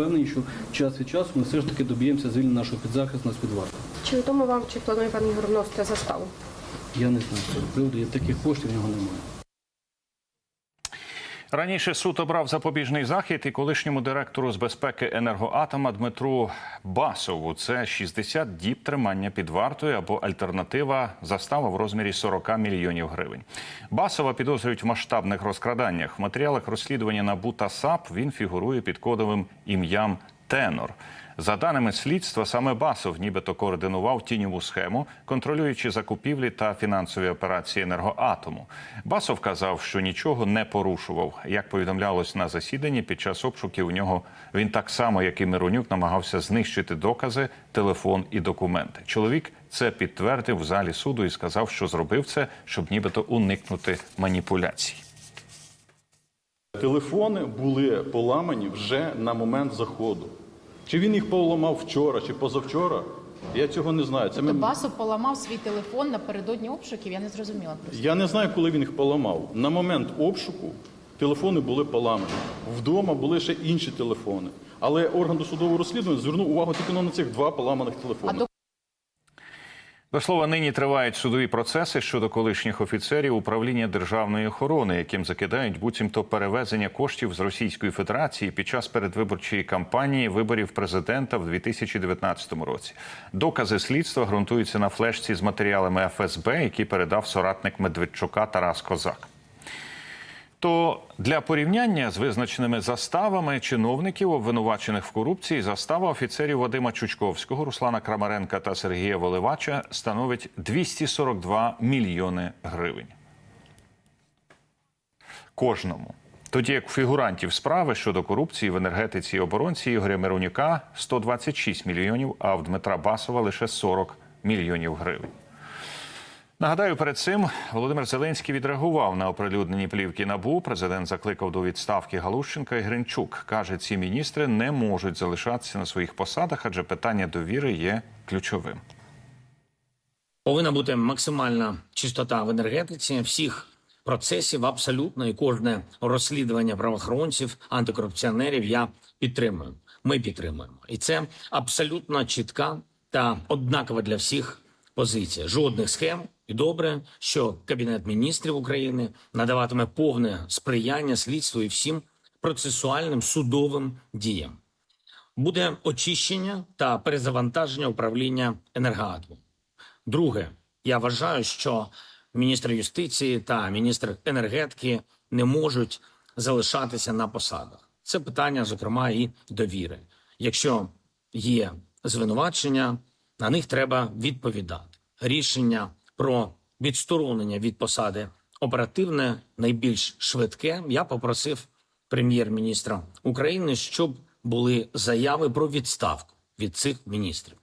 впевнені, що час від часу ми все ж таки доб'ємося звільнення нашого підзахисного з-під варти. Чи відомо вам, чи планує пан Ігор вносити заставу? Я не знаю з приводу, я таких коштів в нього немає. Раніше суд обрав запобіжний захід і колишньому директору з безпеки енергоатома Дмитру Басову. Це 60 діб тримання під вартою або альтернатива застава в розмірі 40 мільйонів гривень. Басова підозрюють в масштабних розкраданнях. В матеріалах розслідування НАБУ та САП він фігурує під кодовим ім'ям Тенор. За даними слідства, саме Басов нібито координував тіньову схему, контролюючи закупівлі та фінансові операції енергоатому. Басов казав, що нічого не порушував. Як повідомлялось на засіданні, під час обшуків у нього він так само, як і Миронюк, намагався знищити докази, телефон і документи. Чоловік це підтвердив в залі суду і сказав, що зробив це, щоб нібито уникнути маніпуляцій. Телефони були поламані вже на момент заходу. Чи він їх поламав вчора чи позавчора? Я цього не знаю. Це Тобто ми... Басов поламав свій телефон напередодні обшуків. Я не зрозуміла просто. Я не знаю, коли він їх поламав. На момент обшуку телефони були поламані. Вдома були ще інші телефони. Але орган досудового розслідування звернув увагу тільки на цих два поламаних телефони. А до До слова, нині тривають судові процеси щодо колишніх офіцерів управління державної охорони, яким закидають буцімто перевезення коштів з Російської Федерації під час передвиборчої кампанії виборів президента в 2019 році. Докази слідства ґрунтуються на флешці з матеріалами ФСБ, які передав соратник Медведчука Тарас Козак. То для порівняння з визначеними заставами чиновників, обвинувачених в корупції, застава офіцерів Вадима Чучковського, Руслана Крамаренка та Сергія Воливача становить 242 мільйони гривень. Кожному. Тоді як фігурантів справи щодо корупції в енергетиці і оборонці Ігоря Миронюка 126 мільйонів, а в Дмитра Басова лише 40 мільйонів гривень. Нагадаю, перед цим Володимир Зеленський відреагував на оприлюднені плівки набу. Президент закликав до відставки Галущенка і Гринчук. каже, ці міністри не можуть залишатися на своїх посадах, адже питання довіри є ключовим. Повинна бути максимальна чистота в енергетиці всіх процесів, абсолютно і кожне розслідування правоохоронців, антикорупціонерів я підтримую. Ми підтримуємо, і це абсолютно чітка та однакова для всіх позиція. Жодних схем. І добре, що Кабінет міністрів України надаватиме повне сприяння слідству і всім процесуальним судовим діям. Буде очищення та перезавантаження управління енергоатомом. Друге, я вважаю, що міністр юстиції та міністр енергетики не можуть залишатися на посадах. Це питання, зокрема, і довіри. Якщо є звинувачення, на них треба відповідати. Рішення про відсторонення від посади оперативне, найбільш швидке. Я попросив прем'єр-міністра України, щоб були заяви про відставку від цих міністрів.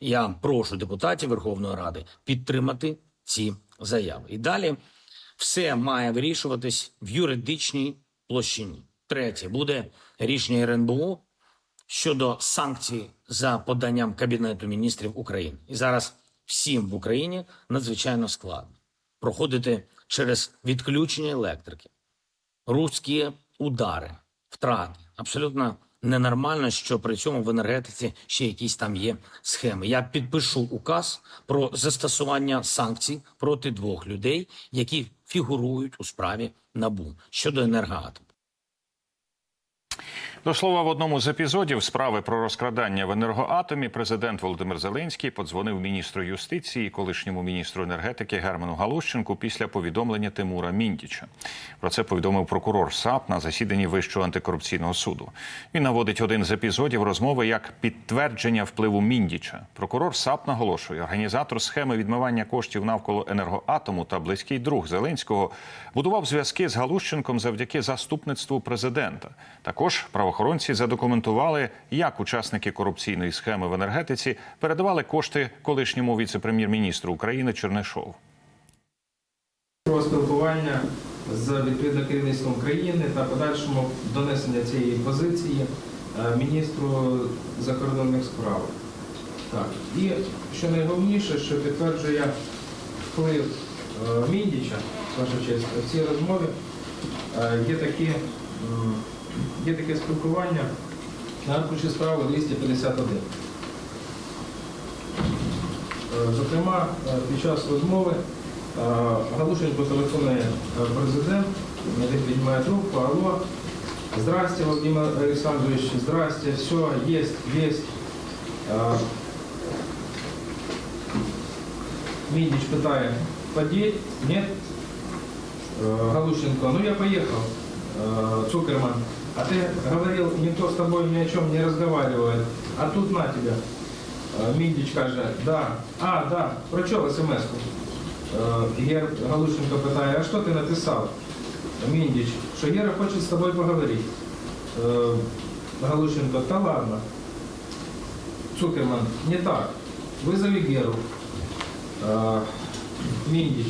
Я прошу депутатів Верховної Ради підтримати ці заяви. І далі все має вирішуватись в юридичній площині. Третє буде рішення РНБО щодо санкцій за поданням Кабінету міністрів України. І зараз всім в Україні надзвичайно складно проходити через відключення електрики, руські удари, втрати. Абсолютно ненормально, що при цьому в енергетиці ще якісь там є схеми. Я підпишу указ про застосування санкцій проти двох людей, які фігурують у справі НАБУ щодо енергоатому. До слова, в одному з епізодів справи про розкрадання в енергоатомі президент Володимир Зеленський подзвонив міністру юстиції, колишньому міністру енергетики Герману Галущенку після повідомлення Тимура Міндіча. Про це повідомив прокурор САП на засіданні Вищого антикорупційного суду. Він наводить один з епізодів розмови як підтвердження впливу Міндіча. Прокурор САП наголошує, організатор схеми відмивання коштів навколо енергоатому та близький друг Зеленського будував зв'язки з Галущенком завдяки заступництву президента. Також правоохоронці задокументували, як учасники корупційної схеми в енергетиці передавали кошти колишньому віце-прем'єр-міністру України Чернишову. про спілкування з відповідно керівництвом країни та подальшому донесення цієї позиції е, міністру закордонних справ. Так. І що найголовніше, що підтверджує вплив е, Міндіча, ваша честь, в цій розмові е, є такі, є таке спілкування на аркуші справи 251. Е, Зокрема, е, під час розмови е, Галушенко телефонує е, президент, медик піднімає трубку, алло, здрасте, Владимир Александрович, здрасте, все, есть, есть. Е, питає, подеть? Нет? Э, Галущенко, ну я поехал. Э, Цукерман, а ты говорил, никто с тобой ни о чем не разговаривает. А тут на тебя. Э, Міндіч каже, да. А, да, прочел смс-ку. Э, Гер Галущенко питає, а що ти написав? Міндіч, що Гера хоче з тобою поговорити. Э, Галущенко, та ладно. Цукерман, не так. Вызови Геру. А, Миндич.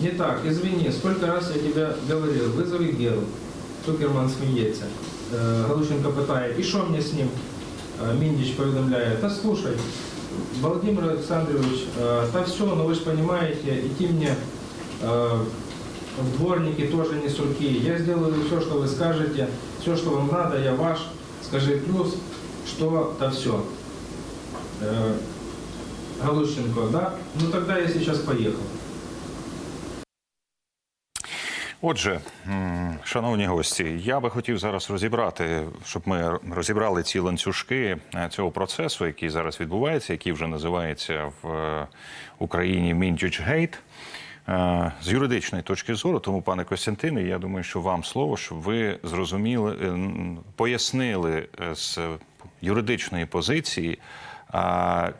Не так, извини, сколько раз я тебе говорил, вызови Геру. Цукерман сміється. Е, Галущенко питає, і що мені з ним? Е, Міндіч повідомляє, та слушай, Володимир Александрович, е, та все, ну ви ж понимаете, идти мне э, в дворники тоже не с руки. Я сделаю все, что вы скажете, все, что вам надо, я ваш. Скажи плюс, что, то все. Галущенко, да? Ну тогда я сейчас поехал. Отже, шановні гості, я би хотів зараз розібрати, щоб ми розібрали ці ланцюжки е, цього процесу, який зараз відбувається, який вже називається в е, Україні Міндючгейт. З юридичної точки зору, тому, пане Костянтине, я думаю, що вам слово, щоб ви зрозуміли, е, пояснили з юридичної позиції,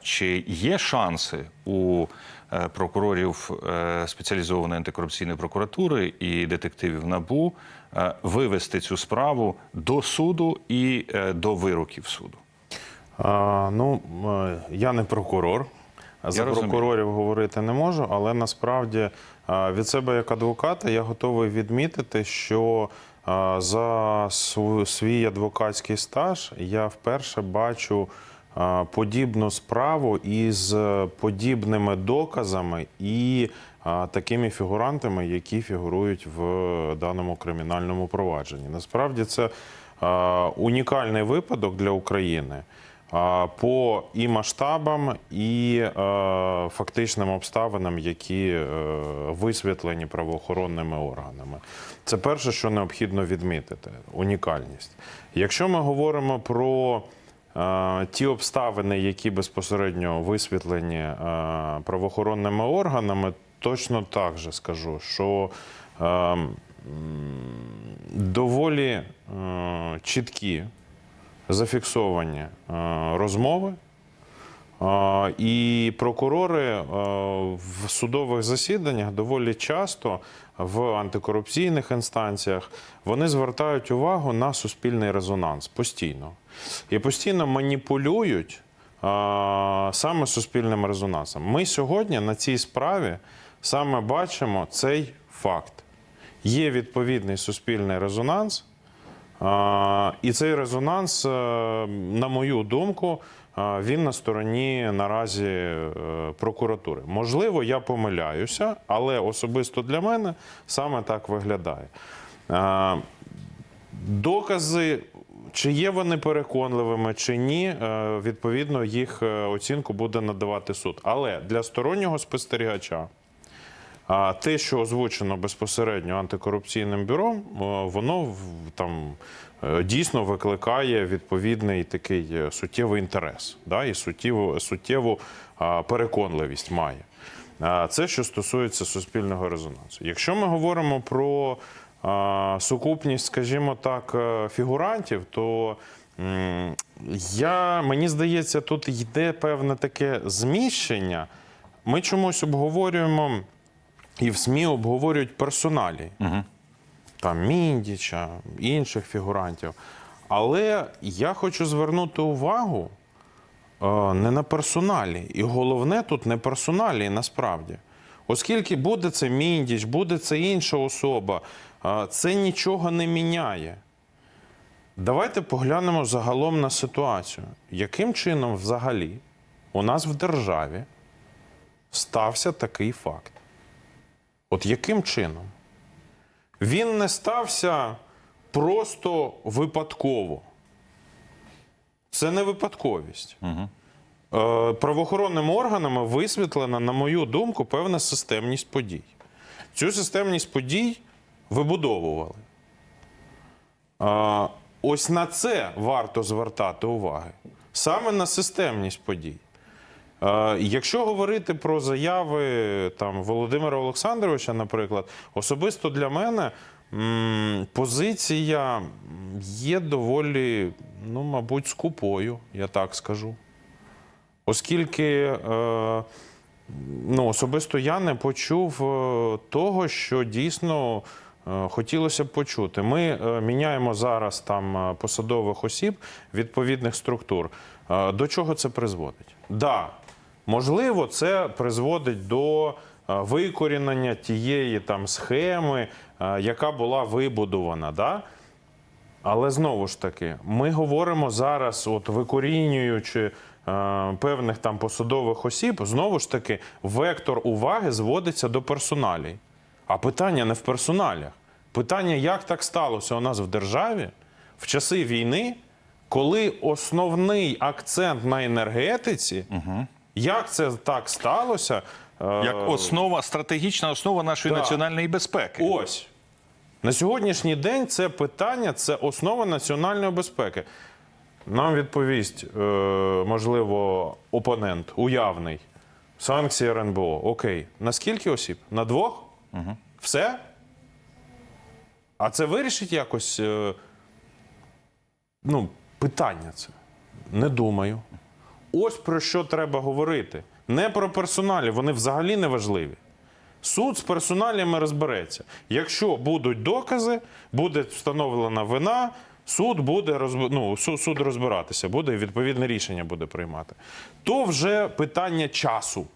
чи є шанси у е, прокурорів е, спеціалізованої антикорупційної прокуратури і детективів НАБУ е, вивести цю справу до суду і до вироків суду? А, ну, я не прокурор. За розумію. прокурорів говорити не можу, але насправді від себе як адвоката я готовий відмітити, що за св- свій адвокатський стаж я вперше бачу подібну справу із е, подібними доказами і такими фігурантами, які фігурують в даному кримінальному провадженні. Насправді це е, унікальний випадок для України по і масштабам, і е, фактичним обставинам, які е, висвітлені правоохоронними органами. Це перше, що необхідно відмітити унікальність. Якщо ми говоримо про ті обставини, які безпосередньо висвітлені е, правоохоронними органами, точно так же скажу, що е, доволі е, чіткі зафіксовані е, розмови. Е, І прокурори е, в судових засіданнях доволі часто в антикорупційних інстанціях вони звертають увагу на суспільний резонанс постійно. І постійно маніпулюють е, саме суспільним резонансом. Ми сьогодні на цій справі саме бачимо цей факт. Є відповідний суспільний резонанс. А, І цей резонанс, е, на мою думку, він на стороні наразі е, прокуратури. Можливо, я помиляюся, але особисто для мене саме так виглядає. Е, Докази, чи є вони переконливими, чи ні, е, відповідно, їх е, оцінку буде надавати суд. Але для стороннього спостерігача. Те, що озвучено безпосередньо антикорупційним бюро, е, воно там дійсно викликає відповідний такий суттєвий інтерес, да, і суттєву, суттєву переконливість має. Це що стосується суспільного резонансу. Якщо ми говоримо про сукупність, скажімо так, е, фігурантів, то я, мені здається, тут йде певне таке зміщення. Ми чомусь обговорюємо і в СМІ обговорюють персоналі. Там Міндіча, інших фігурантів. Але я хочу звернути увагу е, не на персоналі. І головне тут не персоналі насправді. Оскільки буде це Міндіч, буде це інша особа, це нічого не міняє. Давайте поглянемо загалом на ситуацію. Яким чином взагалі у нас в державі стався такий факт? От яким чином? Він не стався просто випадково. Це не випадковість. Е, Правоохоронними органами висвітлена, на мою думку, певна системність подій. Цю системність подій вибудовували. Е, Ось на це варто звертати уваги. Саме на системність подій. Якщо говорити про заяви там, Володимира Олександровича, наприклад, особисто для мене позиція є доволі, ну, мабуть, скупою, я так скажу. Оскільки е, ну, особисто я не почув е, того, що дійсно хотілося б почути. Ми е, міняємо зараз там е, посадових осіб відповідних структур. Е, До чого це призводить? Да, можливо, це призводить до е, викорінення тієї там схеми, е, яка була вибудована. Да? Але знову ж таки, ми говоримо зараз, от викорінюючи е, певних там посадових осіб, знову ж таки, вектор уваги зводиться до персоналій. А питання не в персоналях. Питання, як так сталося у нас в державі в часи війни, коли основний акцент на енергетиці, як це так сталося? е, Як основа, стратегічна основа нашої Так. національної безпеки. Ось. На сьогоднішній день це питання це основа національної безпеки. Нам відповість, е, можливо, опонент уявний. Санкції РНБО. Окей. На скільки осіб? На двох? Угу. Все? А це вирішить якось е, ну, питання це? Не думаю. Ось про що треба говорити. Не про персоналі, вони взагалі не важливі. Суд з персоналіями розбереться. Якщо будуть докази, буде встановлена вина, суд буде розб... ну, суд розбиратися, буде відповідне рішення буде приймати. То вже питання часу.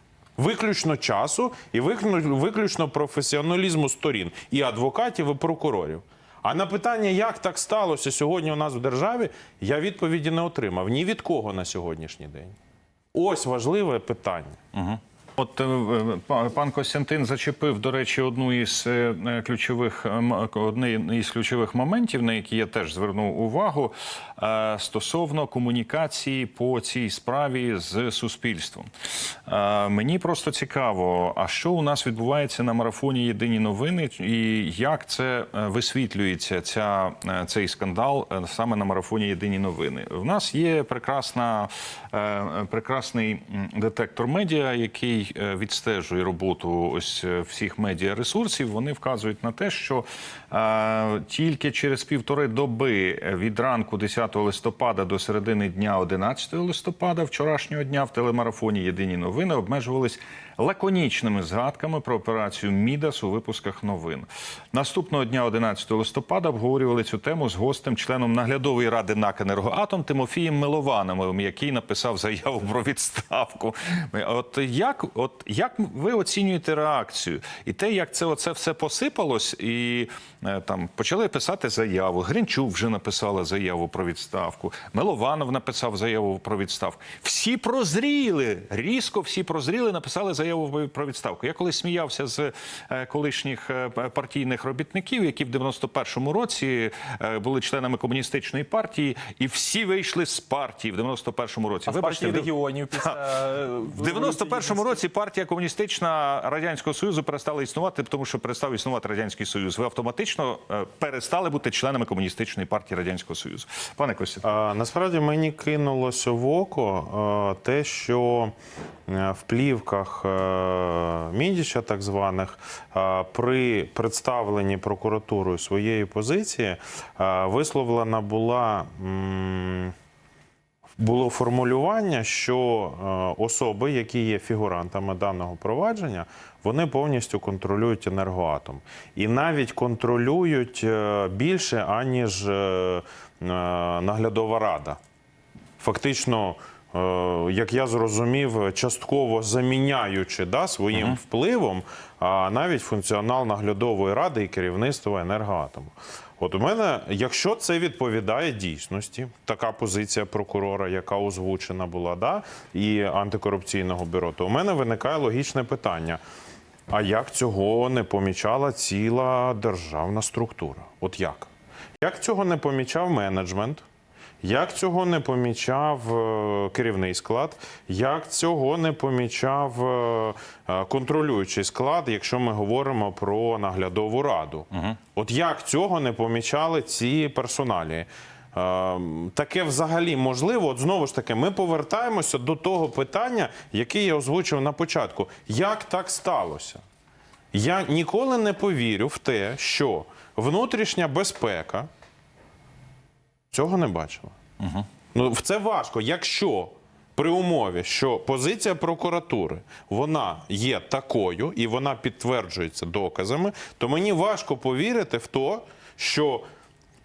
Виключно часу і виклю- виключно професіоналізму сторін і адвокатів, і прокурорів. А на питання, як так сталося сьогодні у нас в державі, я відповіді не отримав ні від кого на сьогоднішній день. Ось важливе питання. От е, па- пан Костянтин зачепив, до речі, одну із е, е, ключових е, м- із ключових моментів, на які я теж звернув увагу стосовно комунікації по цій справі з суспільством. Мені просто цікаво, а що у нас відбувається на марафоні Єдині новини, і як це висвітлюється ця, цей скандал саме на марафоні Єдині новини? В нас є прекрасна, прекрасний детектор медіа, який е, відстежує роботу ось е, всіх медіаресурсів. Вони вказують на те, що е, тільки через півтори доби від ранку 10 листопада до середини дня 11 листопада вчорашнього дня в телемарафоні Єдині новини обмежувались лаконічними згадками про операцію Мідас у випусках новин. Наступного дня, 11 листопада, обговорювали цю тему з гостем, членом наглядової ради НАК «Енергоатом» Тимофієм Миловановим, який написав заяву про відставку. От як, от як ви оцінюєте реакцію і те, як це оце все посипалось, і е, там почали писати заяву. Гринчук вже написала заяву про відставку. Милованов написав заяву про відставку. Всі прозріли, різко всі прозріли, написали заяву про відставку. Я колись сміявся з е, колишніх е, партійних робітників, які в 91-му році е, були членами комуністичної партії, і всі вийшли з партії в 91-му році. А в партії в- регіонів після в 91-му році партія комуністична радянського союзу перестала існувати, тому що перестав існувати радянський союз. Ви автоматично перестали бути членами комуністичної партії радянського союзу. Пане Костя, А, насправді мені кинулося в око те, що в плівках е, Мідіча, так званих, е, при представленні прокуратурою своєї позиції е, висловлена була. Було формулювання, що особи, які є фігурантами даного провадження, вони повністю контролюють енергоатом. І навіть контролюють більше, аніж наглядова рада. Фактично, як я зрозумів, частково заміняючи да, своїм впливом а навіть функціонал наглядової ради і керівництва енергоатому. От у мене, якщо це відповідає дійсності, така позиція прокурора, яка озвучена була, да, і антикорупційного бюро, то у мене виникає логічне питання. А як цього не помічала ціла державна структура? От як? Як цього не помічав менеджмент? Як цього не помічав е, керівний склад, як цього не помічав е, е, контролюючий склад, якщо ми говоримо про наглядову раду? От як цього не помічали ці персоналі? Таке взагалі можливо. От знову ж таки, ми повертаємося до того питання, яке я озвучив на початку. Як так сталося? Я ніколи не повірю в те, що внутрішня безпека цього не бачила. Угу. Ну, в це важко. Якщо при умові, що позиція прокуратури вона є такою і вона підтверджується доказами, то мені важко повірити в те, що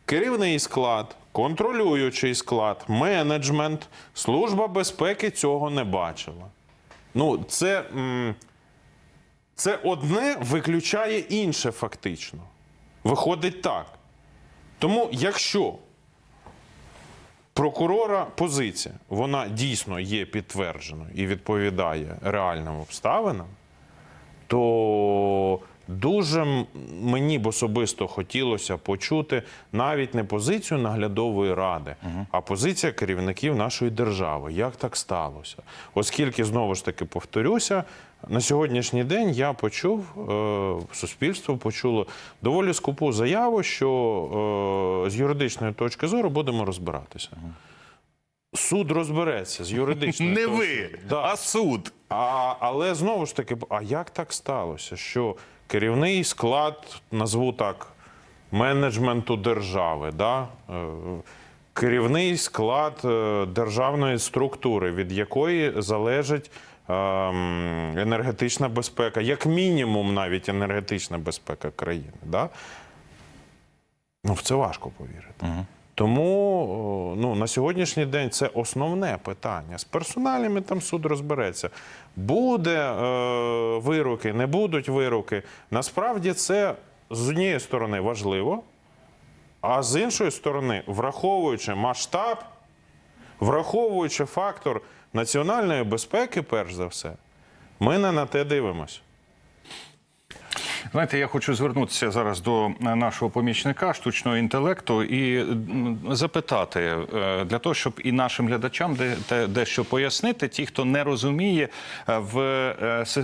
керівний склад, контролюючий склад, менеджмент, служба безпеки цього не бачила. Ну, це. це одне виключає інше фактично. Виходить так. Тому, якщо прокурора позиція, вона дійсно є підтвердженою і відповідає реальним обставинам, то дуже мені б особисто хотілося почути навіть не позицію наглядової ради, а позиція керівників нашої держави. Як так сталося? Оскільки знову ж таки повторюся. На сьогоднішній день я почув, е, суспільство почуло доволі скупу заяву, що е, з юридичної точки зору будемо розбиратися. Суд розбереться з юридичної Не точки ви. Да. а суд. А, але знову ж таки, а як так сталося, що керівний склад, назву так, менеджменту держави, да? е, керівний склад е, державної структури, від якої залежить ем, енергетична безпека, як мінімум навіть енергетична безпека країни. Да? Ну, в це важко повірити. Тому ну, на сьогоднішній день це основне питання. З персоналями там суд розбереться. Буде е, вироки, не будуть вироки. Насправді це з однієї сторони важливо, а з іншої сторони, враховуючи масштаб, враховуючи фактор національної безпеки, перш за все, ми не на те дивимося. Знаєте, я хочу звернутися зараз до е, нашого помічника штучного інтелекту і запитати е, для того, щоб і нашим глядачам дещо пояснити, ті, хто не розуміє, е, в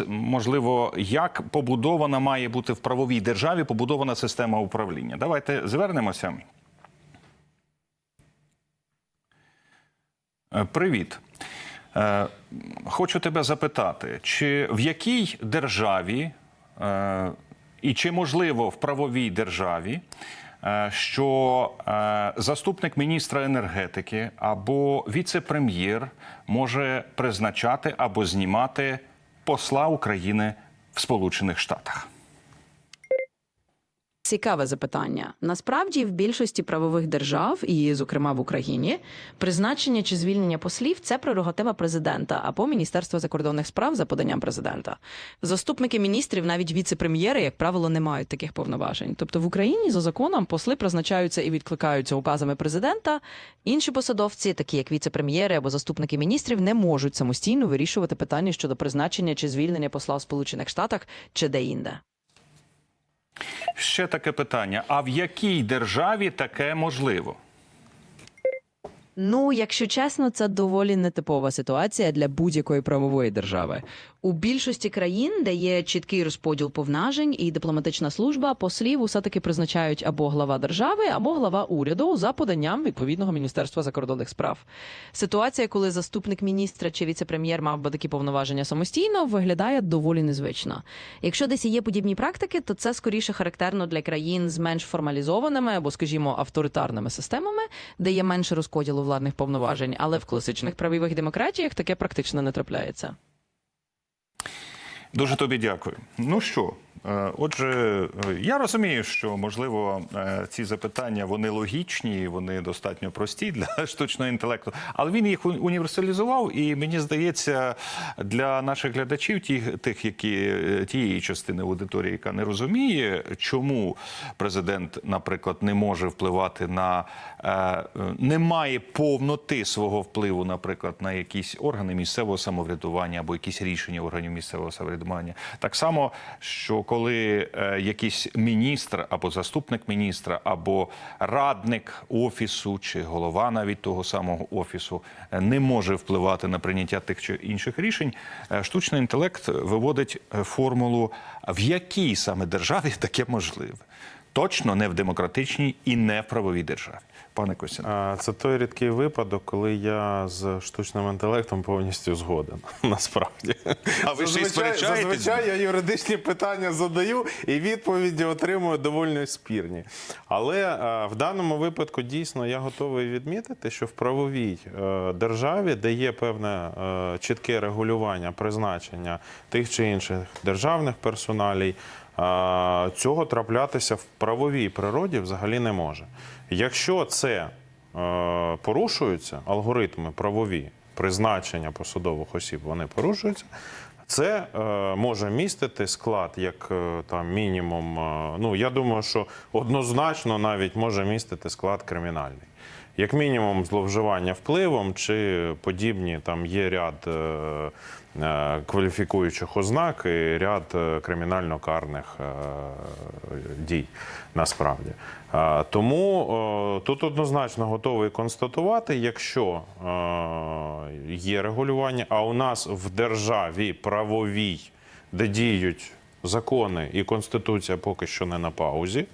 можливо, як побудована має бути в правовій державі побудована система управління. Давайте звернемося. Привіт. Хочу тебе запитати, чи в якій державі і чи можливо в правовій державі, е, що е, заступник міністра енергетики або віце-прем'єр може призначати або знімати посла України в Сполучених Штатах? Цікаве запитання. Насправді, в більшості правових держав, і, зокрема в Україні, призначення чи звільнення послів це прерогатива президента або Міністерства закордонних справ за поданням президента. Заступники міністрів, навіть віце-прем'єри, як правило, не мають таких повноважень. Тобто в Україні за законом посли призначаються і відкликаються указами президента. Інші посадовці, такі як віце-прем'єри або заступники міністрів, не можуть самостійно вирішувати питання щодо призначення чи звільнення посла в Сполучених Штатах чи де-інде. Ще таке питання: а в якій державі таке можливо? Ну, якщо чесно, це доволі нетипова ситуація для будь-якої правової держави. У більшості країн, де є чіткий розподіл повноважень і дипломатична служба, послів усе таки призначають або глава держави, або глава уряду за поданням відповідного міністерства закордонних справ. Ситуація, коли заступник міністра чи віце-прем'єр мав би такі повноваження самостійно, виглядає доволі незвично. Якщо десь є подібні практики, то це скоріше характерно для країн з менш формалізованими або, скажімо, авторитарними системами, де є менше розподілу владних повноважень, але в класичних правових демократіях таке практично не трапляється. Дуже тобі дякую. Ну що, отже, е, я розумію, що можливо е, ці запитання вони логічні, вони достатньо прості для штучного інтелекту, але він їх універсалізував, і мені здається, для наших глядачів, тих, тих які е, тієї частини аудиторії, яка не розуміє, чому президент, наприклад, не може впливати на не має повноти свого впливу, наприклад, на якісь органи місцевого самоврядування або якісь рішення органів місцевого самоврядування. Так само, що коли е, якийсь міністр або заступник міністра, або радник офісу чи голова навіть того самого офісу е, не може впливати на прийняття тих чи інших рішень, е, штучний інтелект виводить формулу, в якій саме державі таке можливе. Точно не в демократичній і не в правовій державі. Пане Костяне. Це той рідкий випадок, коли я з штучним інтелектом повністю згоден. Насправді. А ви Зазвичай- сперечаєтесь? Зазвичай я юридичні питання задаю і відповіді отримую доволі спірні. Але в даному випадку дійсно я готовий відмітити, що в правовій е, державі, де є певне е, чітке регулювання призначення тих чи інших державних персоналій, цього траплятися в правовій природі взагалі не може. Якщо це е, порушуються, алгоритми правові призначення посадових осіб, вони порушуються. Це е, може містити склад як е, там мінімум. е, ну я думаю, що однозначно навіть може містити склад кримінальний. Як мінімум, зловживання впливом чи подібні там є ряд е, кваліфікуючих ознак і ряд е, кримінально-карних е, дій насправді. Е, Тому е, тут однозначно готовий констатувати, якщо е, є регулювання, а у нас в державі правовій, де діють закони і конституція поки що не на паузі, е,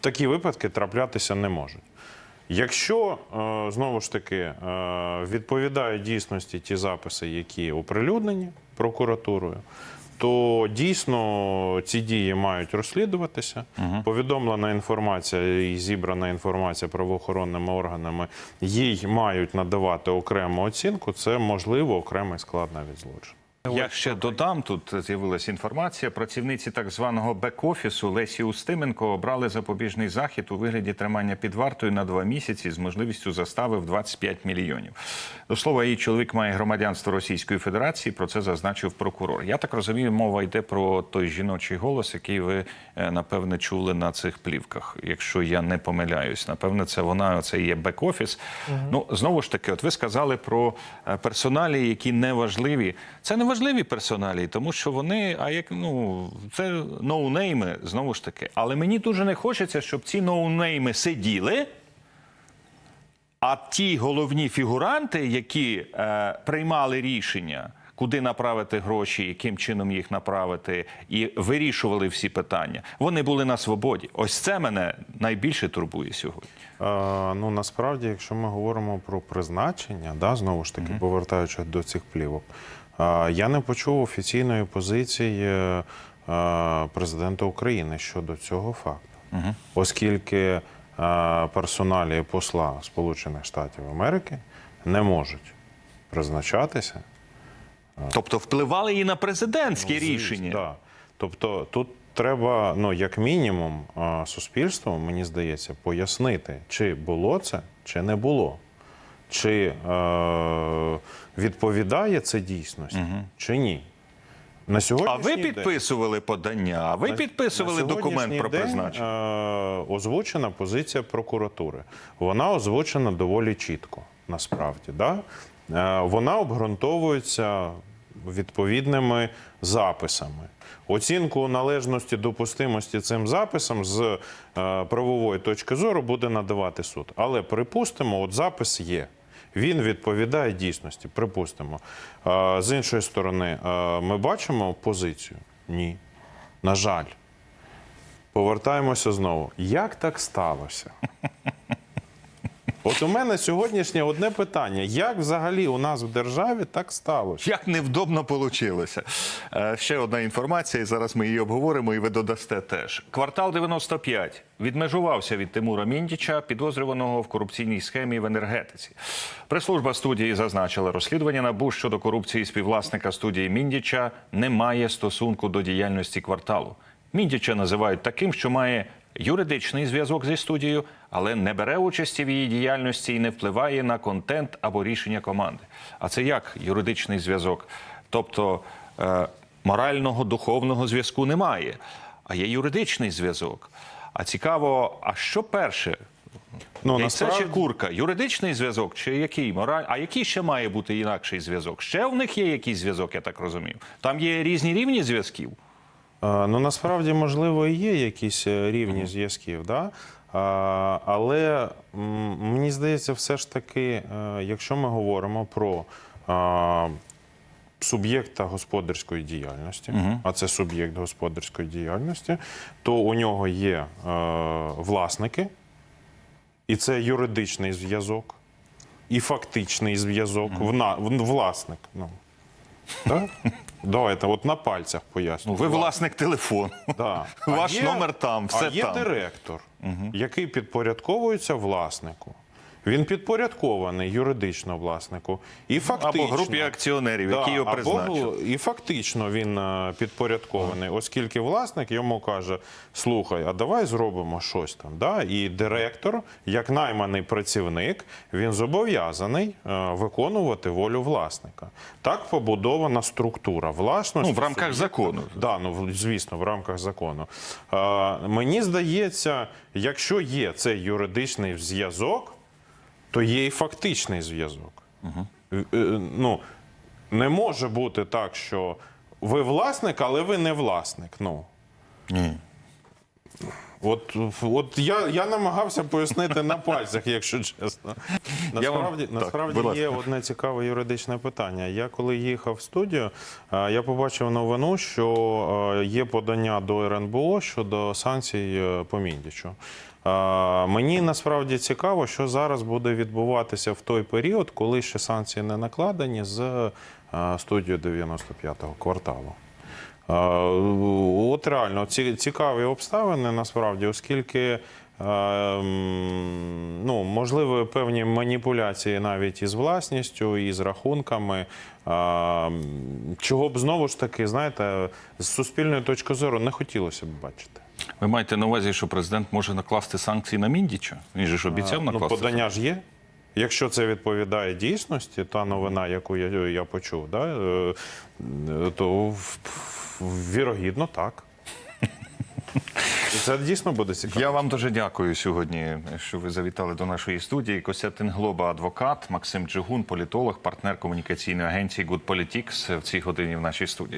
такі випадки траплятися не можуть. Якщо е, знову ж таки е, відповідають дійсності ті записи, які оприлюднені прокуратурою, то дійсно ці дії мають розслідуватися. Повідомлена інформація і зібрана інформація правоохоронними органами, їй мають надавати окрему оцінку. Це можливо окремий склад навіть злочину. Я ще додам, тут з'явилася інформація. Працівниці так званого бек-офісу Лесі Устименко обрали запобіжний захід у вигляді тримання під вартою на два місяці з можливістю застави в 25 мільйонів. До слова, її чоловік має громадянство Російської Федерації. Про це зазначив прокурор. Я так розумію, мова йде про той жіночий голос, який ви е, напевне чули на цих плівках. Якщо я не помиляюсь, напевне, це вона це є бек-офіс. Ну знову ж таки, от ви сказали про е, персоналі, які не важливі. Це не важливі персоналі, тому що вони, а як ну це ноунейми, знову ж таки. Але мені дуже не хочеться, щоб ці ноунейми сиділи. А ті головні фігуранти, які е, приймали рішення, куди направити гроші, яким чином їх направити, і вирішували всі питання, вони були на свободі. Ось це мене найбільше турбує сьогодні. Е, ну насправді, якщо ми говоримо про призначення, да, знову ж таки, повертаючись до цих плівок, я не почув офіційної позиції е, президента України щодо цього факту, оскільки е, персоналі посла Сполучених Штатів Америки не можуть призначатися Тобто впливали і на президентські Ну, рішення. Да. Тобто тут треба, ну як мінімум, суспільству, мені здається, пояснити, чи було це, чи не було. Чи е, відповідає це дійсності, чи ні. На А ви ви день- підписували подання, а ви на- підписували на документ про день, призначення. Е, озвучена позиція прокуратури. Вона озвучена доволі чітко, насправді. Да? Е, вона обґрунтовується відповідними записами. Оцінку належності допустимості цим записам з е, правової точки зору буде надавати суд. Але припустимо, от запис є. Він відповідає дійсності. Припустимо. Е, З іншої сторони, е, ми бачимо позицію? Ні. На жаль. Повертаємося знову. Як так сталося? От у мене сьогоднішнє одне питання: як взагалі у нас в державі так сталося? Як невдобно вийшло. Ще одна інформація, і зараз ми її обговоримо, і ви додасте теж. Квартал 95 відмежувався від Тимура Міндіча, підозрюваного в корупційній схемі в енергетиці. Прес-служба студії зазначила, розслідування НАБУ щодо корупції співвласника студії Міндіча не має стосунку до діяльності кварталу. Міндіча називають таким, що має юридичний зв'язок зі студією, але не бере участі в її діяльності і не впливає на контент або рішення команди. А це як юридичний зв'язок? Тобто е, морального духовного зв'язку немає, а є юридичний зв'язок. А цікаво, а що перше? Ну, насправді- чи курка? Юридичний зв'язок чи який? Мораль? А який ще має бути інакший зв'язок? Ще в них є якийсь зв'язок, я так розумію. Там є різні рівні зв'язків. Е, Ну насправді, можливо, і є якісь е, рівні зв'язків, да? Але мені здається, все ж таки, е, якщо ми говоримо про суб'єкта господарської діяльності, а це суб'єкт господарської діяльності, то у нього є власники, і це юридичний зв'язок, і фактичний зв'язок, в- власник. Ну. Так? Давайте, от на пальцях поясню. Ну, ви власник телефону. Да. Ваш номер там, все а є там. директор, який підпорядковується власнику. Він підпорядкований юридично власнику. І фактично, Або групі акціонерів, які його або призначили. І фактично він е, підпорядкований, оскільки власник йому каже: слухай, а давай зробимо щось там. Да? І директор, як найманий працівник, він зобов'язаний е, виконувати волю власника. Так побудована структура власності. Ну, в рамках закону. Да, ну звісно, в рамках закону. Е, мені здається, якщо є цей юридичний зв'язок, то є і фактичний зв'язок. Е, Ну, не може бути так, що ви власник, але ви не власник. Ну. Ні. От, от я, я намагався пояснити на пальцях, якщо чесно. Я вам- Насправді, так, насправді є одне цікаве юридичне питання. Я коли їхав в студію, е, я побачив новину, що є подання до РНБО щодо санкцій по Міндічу. Мені насправді цікаво, що зараз буде відбуватися в той період, коли ще санкції не накладені з е, студією 95-го кварталу. От реально цікаві обставини насправді, оскільки е, ну, можливо певні маніпуляції навіть із власністю, і з рахунками. Чого б знову ж таки, знаєте, з суспільної точки зору не хотілося б бачити. Ви маєте на увазі, що президент може накласти санкції на Міндіча? Він же ж обіцяв Ну, накласти. подання ж є. Якщо це відповідає дійсності, та новина, яку я, я почув, да, е, то вірогідно так. Це дійсно буде цікаво. Я вам дуже дякую сьогодні, що ви завітали до нашої студії. Костянтин Глоба, адвокат, Максим Джигун, політолог, партнер комунікаційної агенції Good Politics в цій годині в нашій студії.